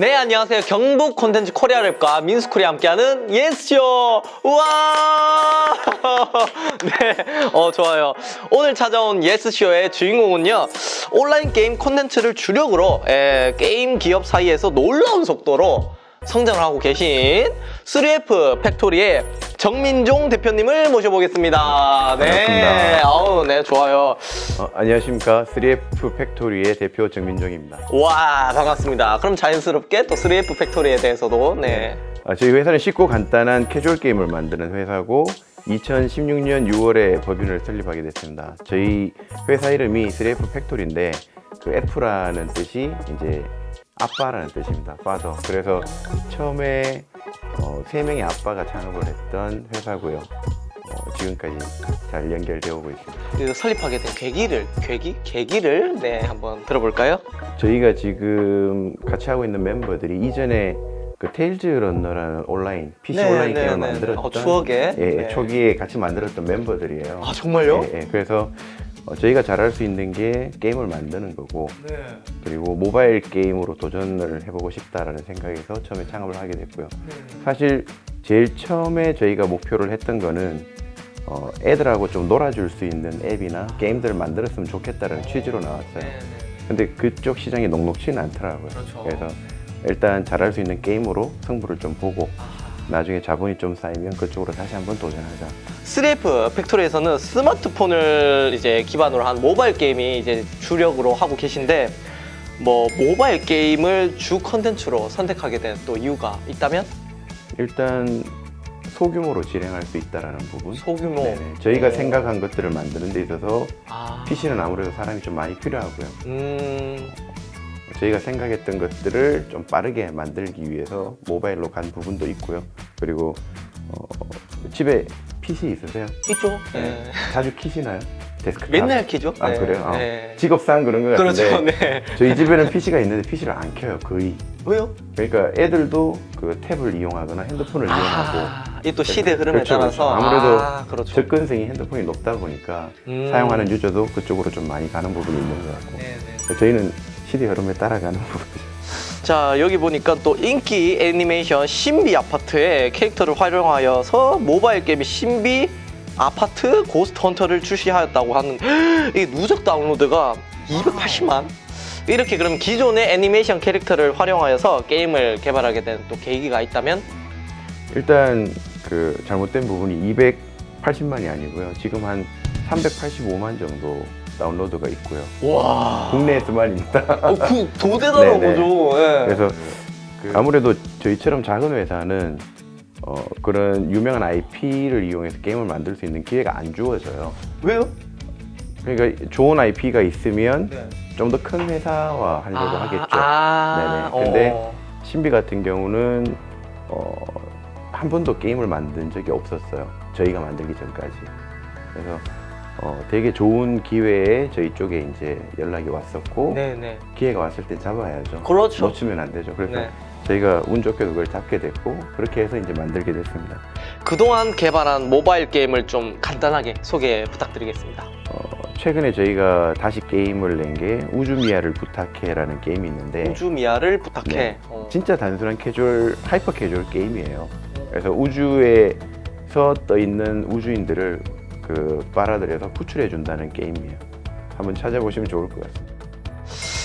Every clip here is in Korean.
네, 안녕하세요. 경북 콘텐츠 코리아랩과 민스쿨이 함께하는 예스쇼! 우와! 네, 어, 좋아요. 오늘 찾아온 예스쇼의 주인공은요, 온라인 게임 콘텐츠를 주력으로 에, 게임 기업 사이에서 놀라운 속도로 성장을 하고 계신 3F 팩토리의 정민종 대표님을 모셔보겠습니다. 네, 반갑습니다. 아우, 네, 좋아요. 어, 안녕하십니까 3F 팩토리의 대표 정민종입니다. 와, 반갑습니다. 그럼 자연스럽게 또 3F 팩토리에 대해서도, 네. 아, 저희 회사는 쉽고 간단한 캐주얼 게임을 만드는 회사고 2016년 6월에 법인을 설립하게 됐습니다. 저희 회사 이름이 3F 팩토리인데 그 F라는 뜻이 이제 아빠라는 뜻입니다. father. 그래서 처음에 어, 세 명의 아빠가 창업을 했던 회사고요. 어, 지금까지 잘 연결되어 오고 있습니다. 그 설립하게 된 계기를 계기 계기를 네 한번 들어볼까요? 저희가 지금 같이 하고 있는 멤버들이 이전에 그 테일즈 런너라는 온라인 PC 네, 온라인 네, 게임을 네, 네. 만들었던 어, 추억에. 예, 예, 네. 초기에 같이 만들었던 멤버들이에요. 아 정말요? 예, 예. 그래서 어, 저희가 잘할 수 있는 게 게임을 만드는 거고 네. 그리고 모바일 게임으로 도전을 해보고 싶다라는 생각에서 처음에 창업을 하게 됐고요. 사실 제일 처음에 저희가 목표를 했던 거는 어, 애들하고 좀 놀아줄 수 있는 앱이나 게임들을 만들었으면 좋겠다는 취지로 나왔어요. 근데 그쪽 시장이 녹록치는 않더라고요. 그렇죠. 래서 일단 잘할 수 있는 게임으로 승부를 좀 보고 나중에 자본이 좀 쌓이면 그쪽으로 다시 한번 도전하자. 3F 팩토리에서는 스마트폰을 이제 기반으로 한 모바일 게임이 이제 주력으로 하고 계신데 뭐 모바일 게임을 주 컨텐츠로 선택하게 된 또 이유가 있다면 일단 소규모로 진행할 수 있다라는 부분. 소규모 네네. 저희가 어. 생각한 것들을 만드는 데 있어서 아, PC는 아무래도 사람이 좀 많이 필요하고요. 음, 저희가 생각했던 것들을 좀 빠르게 만들기 위해서 모바일로 간 부분도 있고요. 그리고 어, 집에 PC 있으세요? 있죠. 네. 네. 자주 키시나요? 데스크탑? 맨날 키죠. 아 네. 그래요? 아, 네. 직업상 그런 것 같은데 그렇죠. 네. 저희 집에는 PC가 있는데 PC를 안 켜요 거의 왜요? 그러니까 애들도 그 탭을 이용하거나 핸드폰을 이용하고 아, 이또 시대 흐름에 그렇죠, 따라서 그렇죠. 아무래도 아, 그렇죠. 접근성이 핸드폰이 높다 보니까 음. 사용하는 유저도 그쪽으로 좀 많이 가는 부분이 있는 것 같고 네 네. 저희는 시대 흐름에 따라가는 부분이죠. 자 여기 보니까 또 인기 애니메이션 신비 아파트의 캐릭터를 활용하여서 모바일 게임 신비 아파트 고스트 헌터를 출시하였다고 하는 이 누적 다운로드가 280만? 이렇게 그럼 기존의 애니메이션 캐릭터를 활용하여서 게임을 개발하게 된 또 계기가 있다면? 일단 그 잘못된 부분이 280만이 아니고요. 지금 한 385만 정도 다운로드가 있고요 와 국내에서만입니다 어, 그, 도대단한 네네. 거죠 예. 그래서 아무래도 저희처럼 작은 회사는 어, 그런 유명한 IP를 이용해서 게임을 만들 수 있는 기회가 안 주어져요. 왜요? 그러니까 좋은 IP가 있으면 좀더 큰 회사와 하려고 하겠죠. 아, 네네. 근데 어. 신비 같은 경우는 어, 한 번도 게임을 만든 적이 없었어요. 저희가 만들기 전까지. 그래서 어, 되게 좋은 기회에 저희 쪽에 이제 연락이 왔었고 네네 기회가 왔을 때 잡아야죠. 그렇죠. 놓치면 안 되죠. 그래서 네. 저희가 운 좋게 그걸 잡게 됐고 그렇게 해서 이제 만들게 됐습니다. 그동안 개발한 모바일 게임을 좀 간단하게 소개 부탁드리겠습니다. 어, 최근에 저희가 다시 게임을 낸 게 우주미아를 부탁해라는 게임이 있는데 우주미아를 부탁해. 네. 어. 진짜 단순한 캐주얼 하이퍼 캐주얼 게임이에요. 그래서 우주에서 떠 있는 우주인들을 그 빨아들여서 구출해 준다는 게임이에요. 한번 찾아보시면 좋을 것 같습니다.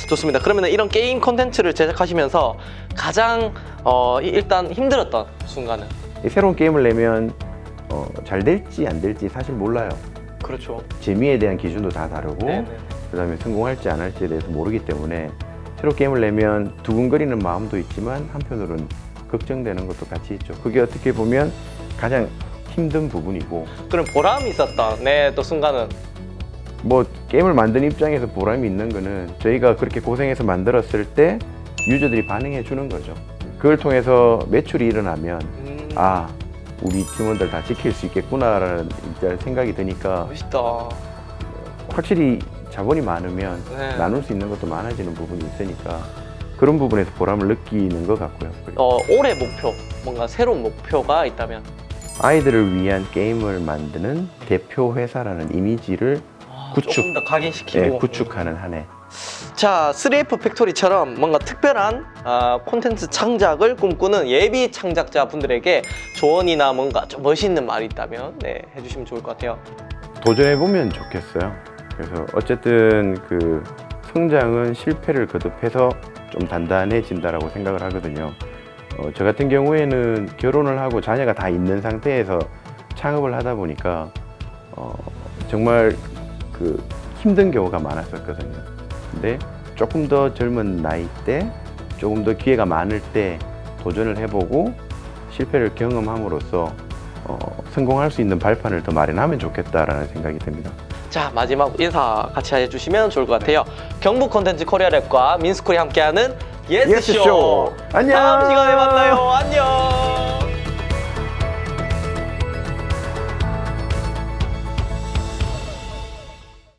좋습니다. 그러면 이런 게임 콘텐츠를 제작하시면서 가장 어, 이- 일단 힘들었던 순간은 이 새로운 게임을 내면 어, 잘 될지 안 될지 사실 몰라요. 그렇죠. 재미에 대한 기준도 다 다르고 네네. 그다음에 성공할지 안 할지에 대해서 모르기 때문에 새로 게임을 내면 두근거리는 마음도 있지만 한편으로는 걱정되는 것도 같이 있죠. 그게 어떻게 보면 가장 힘든 부분이고 그럼 보람이 있었던 네또 순간은 뭐 게임을 만든 입장에서 보람이 있는 거는 저희가 그렇게 고생해서 만들었을 때 유저들이 반응해 주는 거죠. 그걸 통해서 매출이 일어나면 음, 아 우리 팀원들 다 지킬 수 있겠구나라는 일단 생각이 드니까 멋있다. 확실히 자본이 많으면 네. 나눌 수 있는 것도 많아지는 부분이 있으니까 그런 부분에서 보람을 느끼는 것 같고요. 어, 올해 목표 뭔가 새로운 목표가 있다면 아이들을 위한 게임을 만드는 대표 회사라는 이미지를 아, 구축. 조금 더 각인시키고 예, 구축하는 한 해. 자, 3F 팩토리처럼 뭔가 특별한 아, 콘텐츠 창작을 꿈꾸는 예비 창작자 분들에게 조언이나 뭔가 좀 멋있는 말이 있다면 네, 해주시면 좋을 것 같아요. 도전해 보면 좋겠어요. 그래서 어쨌든 그 성장은 실패를 거듭해서 좀 단단해진다라고 생각을 하거든요. 어, 저 같은 경우에는 결혼을 하고 자녀가 다 있는 상태에서 창업을 하다 보니까 어, 정말 그 힘든 경우가 많았었거든요. 근데 조금 더 젊은 나이 때, 조금 더 기회가 많을 때 도전을 해보고 실패를 경험함으로써 어, 성공할 수 있는 발판을 더 마련하면 좋겠다라는 생각이 듭니다. 자, 마지막 인사 같이 해주시면 좋을 것 같아요. 경북 콘텐츠 코리아 랩과 민스쿨이 함께하는 예스쇼. 예스쇼. 안녕. 다음 시간에 만나요. 안녕.